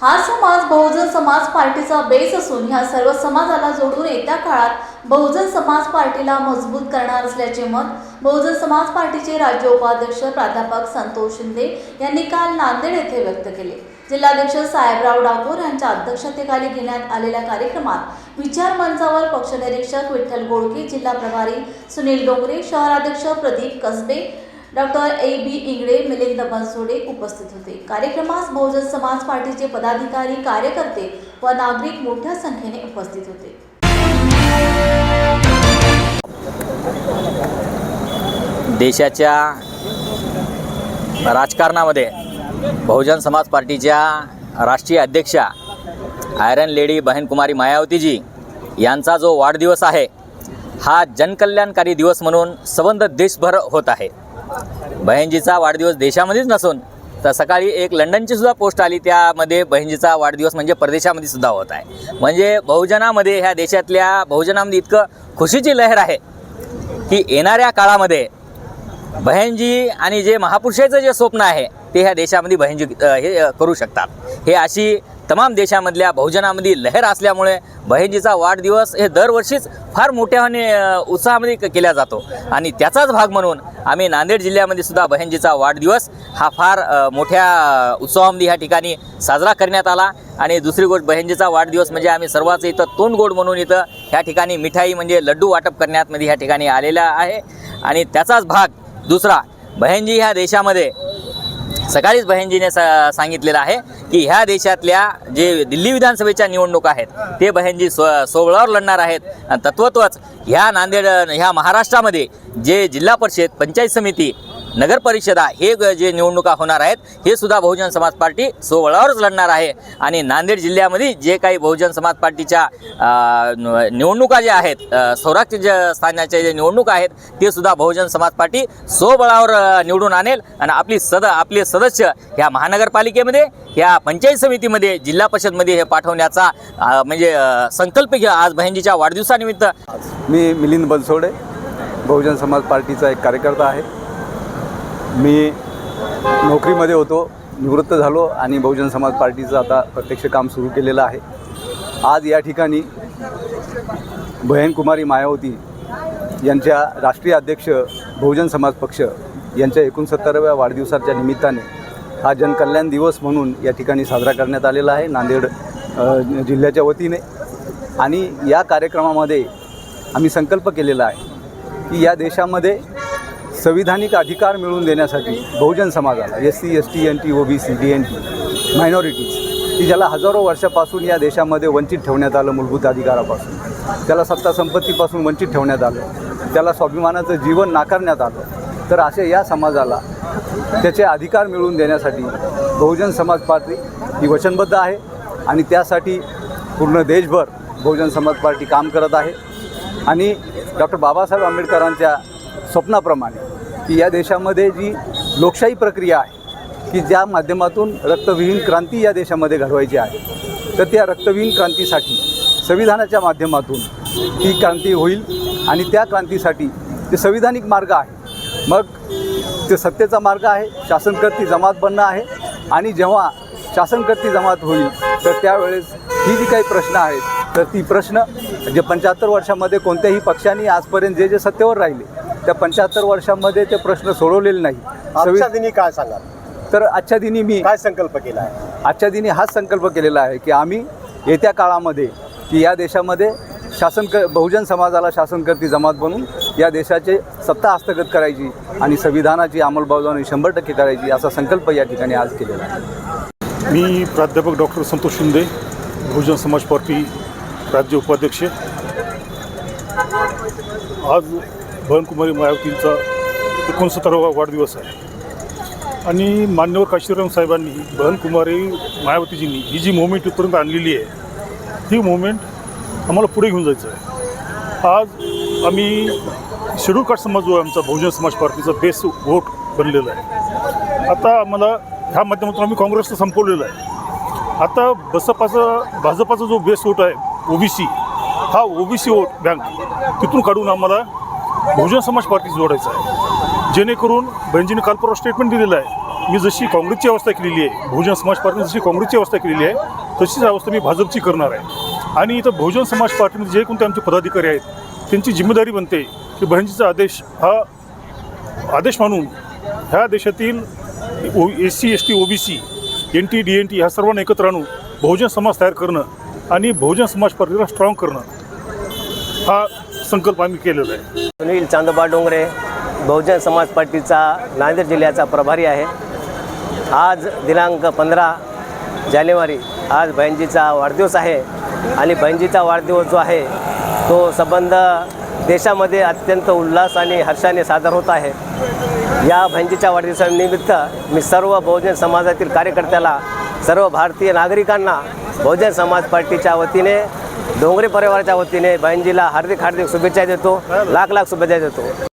हा समाज बहुजन समाज पार्टीचा बेस असून ह्या सर्व समाजाला जोडून येत्या काळात बहुजन समाज पार्टीला मजबूत करणार असल्याचे मत बहुजन समाज पार्टीचे राज्य उपाध्यक्ष प्राध्यापक संतोष शिंदे यांनी काल नांदेड येथे व्यक्त केले. जिल्हाध्यक्ष साहेबराव डाकोर यांच्या अध्यक्षतेखाली घेण्यात आलेल्या कार्यक्रमात विचार मंचावर पक्षनिरीक्षक विठ्ठल गोळके जिल्हा प्रभारी सुनील डोंगरे शहराध्यक्ष Pradeep Kasbe doctor A B Ingle Milind Bansode उपस्थित होते. कार्यक्रमास बहुजन समाज पार्टीचे पदाधिकारी कार्यकर्ते व नागरिक मोठ्या संख्येने उपस्थित होते. देशाच्या राजकारणामध्ये बहुजन समाज पार्टीच्या राष्ट्रीय अध्यक्षा आयरन लेडी बहीणकुमारी मायावतीजी यांचा जो वाढदिवस आहे हा जनकल्याणकारी दिवस म्हणून संबंध देशभर होत आहे. बहिणजीचा वाढदिवस देशामध्येच नसून तर सकाळी एक लंडनची सुद्धा पोस्ट आली त्यामध्ये बहिणजीचा वाढदिवस म्हणजे परदेशामध्ये सुद्धा होत आहे. म्हणजे बहुजनामध्ये ह्या देशातल्या बहुजनामध्ये इतकं खुशीची लहर आहे की येणाऱ्या काळामध्ये बहनजी आणि जे महापुरुषाचं जे स्वप्न आहे ते ह्या देशामध्ये बहनजी हे करू शकतात. हे अशी तमाम देशामधल्या बहुजनामध्ये लहर असल्यामुळे बहिणजीचा वाढदिवस हे दरवर्षीच फार मोठ्याने उत्साहामध्ये क- केला जातो. आणि त्याचाच भाग म्हणून आम्ही नांदेड जिल्ह्यामध्ये सुद्धा बहिणजीचा वाढदिवस हा फार मोठ्या उत्सवामध्ये ह्या ठिकाणी साजरा करण्यात आला. आणि दुसरी गोष्ट बहिणजीचा वाढदिवस म्हणजे आम्ही सर्वांचं इथं तोंडगोड म्हणून इथं ह्या ठिकाणी मिठाई म्हणजे लड्डू वाटप करण्यात मध्ये ह्या ठिकाणी आलेला आहे. आणि त्याचाच भाग दुसरा बहनजी ह्या देशामध्ये सकाळीच बहनजीने सा सांगितलेलं आहे की ह्या देशातल्या जे दिल्ली विधानसभेच्या निवडणुका आहेत ते बहनजी स्व सोवळावर लढणार आहेत. आणि तत्वत्वच ह्या नांदेड ह्या महाराष्ट्रामध्ये जे जिल्हा परिषद पंचायत समिती नगर परिषदा हे जे निवडणुका होणार आहेत हे सुद्धा बहुजन समाज पार्टी सोवळावरच लढणार आहे. आणि नांदेड जिल्ह्यामध्ये जे काही बहुजन समाज पार्टीच्या निवडणुका ज्या आहेत अ, सौराष्ट्र ज- स्थानाच्या जे निवडणुका आहेत ते सुद्धा बहुजन समाज पार्टी स्वबळावर निवडून आणेल. आणि आपली सद आपले सदस्य ह्या महानगरपालिकेमध्ये ह्या पंचायत समितीमध्ये जिल्हा परिषदमध्ये हे पाठवण्याचा म्हणजे संकल्प घ्या. आज बहिणजीच्या वाढदिवसानिमित्त. मी मिलिंद बनसोडे बहुजन समाज पार्टीचा एक कार्यकर्ता आहे. मी नोकरीमध्ये होतो निवृत्त झालो आणि बहुजन समाज पार्टीचं आता प्रत्यक्ष काम सुरू केलेलं आहे. आज या ठिकाणी बहीणकुमारी मायावती यांच्या राष्ट्रीय अध्यक्ष बहुजन समाज पक्ष यांच्या एकोणसत्तराव्या वाढदिवसाच्या निमित्ताने हा जनकल्याण दिवस म्हणून या ठिकाणी साजरा करण्यात आलेला आहे नांदेड जिल्ह्याच्या वतीने. आणि या कार्यक्रमामध्ये आम्ही संकल्प केलेला आहे की या देशामध्ये संविधानिक अधिकार मिळवून देण्यासाठी बहुजन समाजाला S C S T N T O B C D N T minorities की ज्याला हजारो वर्षापासून या देशामध्ये वंचित ठेवण्यात आलं मूलभूत अधिकारापासून. त्याला सत्ता संपत्तीपासून वंचित ठेवण्यात आलं. त्याला स्वाभिमानाचं जीवन नाकारण्यात आलं. तर असे या समाजाला त्याचे अधिकार मिळवून देण्यासाठी बहुजन समाज पार्टी ही वचनबद्ध आहे आणि त्यासाठी पूर्ण देशभर बहुजन समाज पार्टी काम करत आहे. आणि डॉक्टर बाबासाहेब आंबेडकरांच्या स्वप्नाप्रमाणे की या देशामध्ये जी लोकशाही प्रक्रिया आहे की ज्या माध्यमातून रक्तविहीन क्रांती या देशामध्ये घडवायची आहे तर त्या रक्तविहीन क्रांतीसाठी संविधानाच्या माध्यमातून ती क्रांती होईल आणि त्या क्रांतीसाठी ते संविधानिक मार्ग आहे मग ते सत्तेचा मार्ग आहे शासनकर्ती जमात बनणं आहे आणि जेव्हा शासनकर्ती जमात होईल तर त्यावेळेस ही जी काही प्रश्न आहेत तर ती प्रश्न जे पंच्याहत्तर वर्षामध्ये कोणत्याही पक्षाने आजपर्यंत जे जे सत्तेवर राहिले त्या पंच्याहत्तर वर्षामध्ये ते प्रश्न सोडवलेले नाही. आजच्या दिनी काय सांगाल? तर आजच्या दिनी मी काय संकल्प केला आहे? आजच्या दिनी हाच संकल्प केलेला आहे की आम्ही येत्या काळामध्ये की या देशामध्ये शासन क बहुजन समाजाला शासनकर्ती जमात बनून या देशाचे सत्ता हस्तगत करायची आणि संविधानाची अंमलबजावणी शंभर टक्के करायची असा संकल्प या ठिकाणी आज केलेला आहे. मी प्राध्यापक डॉक्टर संतोष शिंदे बहुजन समाज पार्टी राज्य उपाध्यक्ष. आज भवनकुमारी मायावतींचा एकोणसत्तरावा वाढदिवस आहे. आणि मान्यवर काशीराम साहेबांनी बहनकुमारी मायावतीजींनी ही जी मुवमेंट इथपर्यंत आणलेली आहे ही मुवमेंट आम्हाला पुढे घेऊन जायचं आहे. आज आम्ही शेड्यूल कास्ट समाज जो आहे आमचा बहुजन समाज पार्टीचा बेस वोट बनलेला आहे. आता आम्हाला ह्या माध्यमातून आम्ही काँग्रेसला संपवलेलं आहे. आता बसपाचा भाजपाचा जो बेस वोट आहे ओबीसी हा ओबीसी वोट बँक तिथून काढून आम्हाला बहुजन समाज पार्टी जोडायचं आहे. जेणेकरून बहिणजीने काल परवा स्टेटमेंट दिलेलं आहे मी जशी काँग्रेसची अवस्था केलेली आहे बहुजन समाज पार्टीने जशी काँग्रेसची अवस्था केलेली आहे तशीच अवस्था मी भाजपची करणार आहे. आणि इथं बहुजन समाज पार्टीमध्ये जे कोणते आमचे पदाधिकारी आहेत त्यांची जिम्मेदारी बनते की बहिणीचा आदेश हा आदेश मानून ह्या देशातील O S C S T O B C N T D N T ह्या सर्वांना एकत्र आणून बहुजन समाज तयार करणं आणि बहुजन समाज पार्टीला स्ट्रॉंग करणं हा संकल्प आम्ही केलेला आहे. सुनील चांदोबा डोंगरे बहुजन समाज पार्टीचा नांदेड जिल्ह्याचा प्रभारी आहे. आज दिनांक पंधरा जानेवारी आज बहिणजीचा वाढदिवस आहे आणि बहिणजीचा वाढदिवस जो आहे तो संबंध देशामध्ये अत्यंत उल्हास आणि हर्षाने सादर होत आहे. या बहिणजीच्या वाढदिवसानिमित्त मी सर्व बहुजन समाजातील कार्यकर्त्याला सर्व भारतीय नागरिकांना बहुजन समाज पार्टीच्या वतीने डोंगरे परिवाराच्या वतीने बहिणजीला हार्दिक हार्दिक शुभेच्छा देतो. लाख लाख शुभेच्छा देतो.